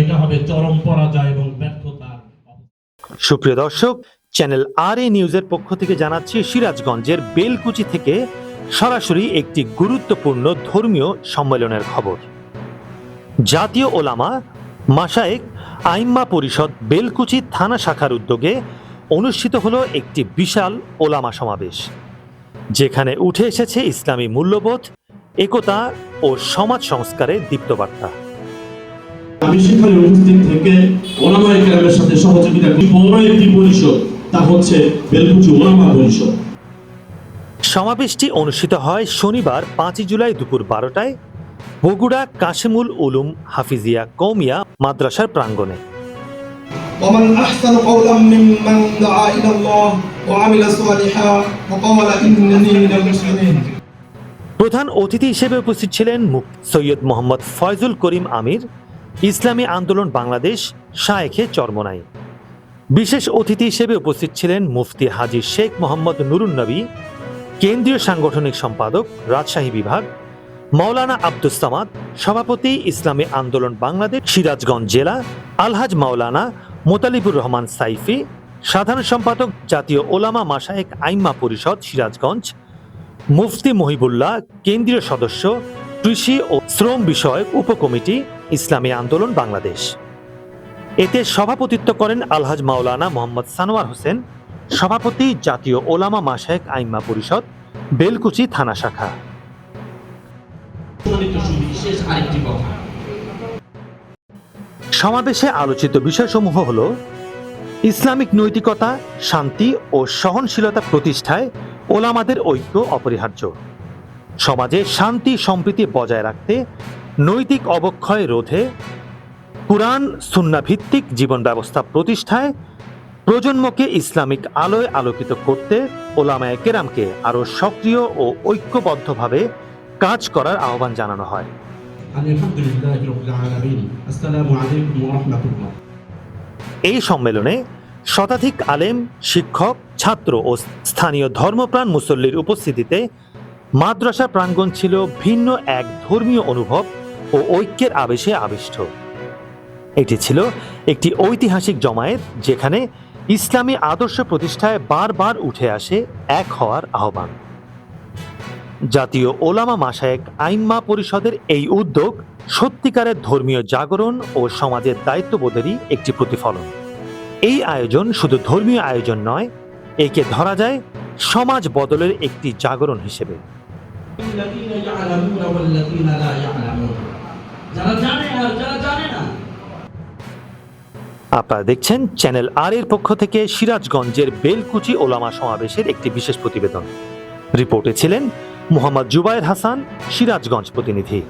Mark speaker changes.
Speaker 1: এটা হবে চরম পরাজয় এবং ব্যর্থতার
Speaker 2: সুপ্রিয় দর্শক চ্যানেল আর এ নিউজের পক্ষ থেকে জানাচ্ছি সিরাজগঞ্জের বেলকুচি থেকে সরাসরি একটি গুরুত্বপূর্ণ ধর্মীয় সম্মেলনের খবর। জাতীয় ওলামা মাসায়েক আইম্মা পরিষদ বেলকুচি থানা শাখার উদ্যোগে অনুষ্ঠিত হলো একটি বিশাল ওলামা সমাবেশ যেখানে উঠে এসেছে ইসলামী মূল্যবোধ একতা ও সমাজ সংস্কারের দীপ্তবার্তা
Speaker 1: আমি সেখানে উপস্থিত থেকে ওলামা একরামের সাথে সহযোগিতা করি বড় একটি পরিষদ তা হচ্ছে বেলকুচি ওলামা পরিষদ
Speaker 2: সমাবেশটি অনুষ্ঠিত হয় শনিবার পাঁচই জুলাই দুপুর বারোটায় বগুড়া কাশিমুল উলুম হাফিজিয়া কৌমিয়া মাদ্রাসার প্রাঙ্গণে
Speaker 3: ومن أحسن قولا ممن دعا إلى الله وعمل صالحا وقال إنني من المسلمين
Speaker 2: প্রধান অতিথি হিসেবে উপস্থিত ছিলেন সৈয়দ মোহাম্মদ ফয়জুল করিম আমির, ইসলামী আন্দোলন বাংলাদেশ, শায়েখে চরমনাই। বিশেষ অতিথি হিসেবে উপস্থিত ছিলেন মুফতি হাজি শেখ মোহাম্মদ নুরুন নবী, কেন্দ্রীয় সাংগঠনিক সম্পাদক, রাজশাহী বিভাগ, মাওলানা আব্দুস সামাদ, সভাপতি ইসলামী আন্দোলন বাংলাদেশ, সিরাজগঞ্জ জেলা, আলহাজ মাওলানা মোতালিবুর রহমান সাইফি, সাধারণ সম্পাদক জাতীয় ওলামা মাসায়েক আইম্মা পরিষদ, সিরাজগঞ্জ মুফতি মহিবুল্লাহ, কেন্দ্রীয় সদস্য, কৃষি ও শ্রম বিষয়ক উপকমিটি, ইসলামী আন্দোলন বাংলাদেশ। এতে সভাপতিত্ব করেন আলহাজ মাওলানা মোহাম্মদ সানোয়ার হোসেন, সভাপতি জাতীয় ওলামা মাসায়েক আইম্মা পরিষদ, বেলকুচি থানা শাখা। সমাবেশে আলোচিত বিষয়সমূহ হল, ইসলামিক নৈতিকতা, শান্তি ও সহনশীলতা প্রতিষ্ঠায় ওলামাদের ঐক্য অপরিহার্য। সমাজে শান্তি সম্প্রীতি বজায় রাখতে নৈতিক অবক্ষয় রোধে কুরআন সুন্না ভিত্তিক জীবন ব্যবস্থা প্রতিষ্ঠায় প্রজন্মকে ইসলামিক আলোয় আলোকিত করতে ওলামায় কেরামকে আরও সক্রিয় ও ঐক্যবদ্ধভাবে কাজ করার আহ্বান জানানো হয়। এই সম্মেলনে শতাধিক আলেম শিক্ষক ছাত্র ও স্থানীয় ধর্মপ্রাণ মুসল্লির উপস্থিতিতে মাদ্রাসা প্রাঙ্গণ ছিল ভিন্ন এক ধর্মীয় অনুভব ও ঐক্যের আবেশে আবিষ্ট। এটি ছিল একটি ঐতিহাসিক জমায়েত যেখানে ইসলামী আদর্শ প্রতিষ্ঠায় বারবার উঠে আসে এক হওয়ার আহ্বান। জাতীয় ওলামা মাসায়েক আইম্মা পরিষদের এই উদ্যোগ সত্যিকারের ধর্মীয় জাগরণ ও সমাজের দায়িত্ববোধেরই একটি প্রতিফলন। এই আয়োজন শুধু ধর্মীয় আয়োজন নয় একে ধরা যায় সমাজ বদলের একটি জাগরণ হিসেবে। আপনারা দেখছেন চ্যানেল আর এর পক্ষ থেকে সিরাজগঞ্জের বেলকুচি ওলামা সমাবেশের একটি বিশেষ প্রতিবেদন। রিপোর্টে ছিলেন মোহাম্মদ জুবায়ের হাসান, সিরাজগঞ্জ প্রতিনিধি।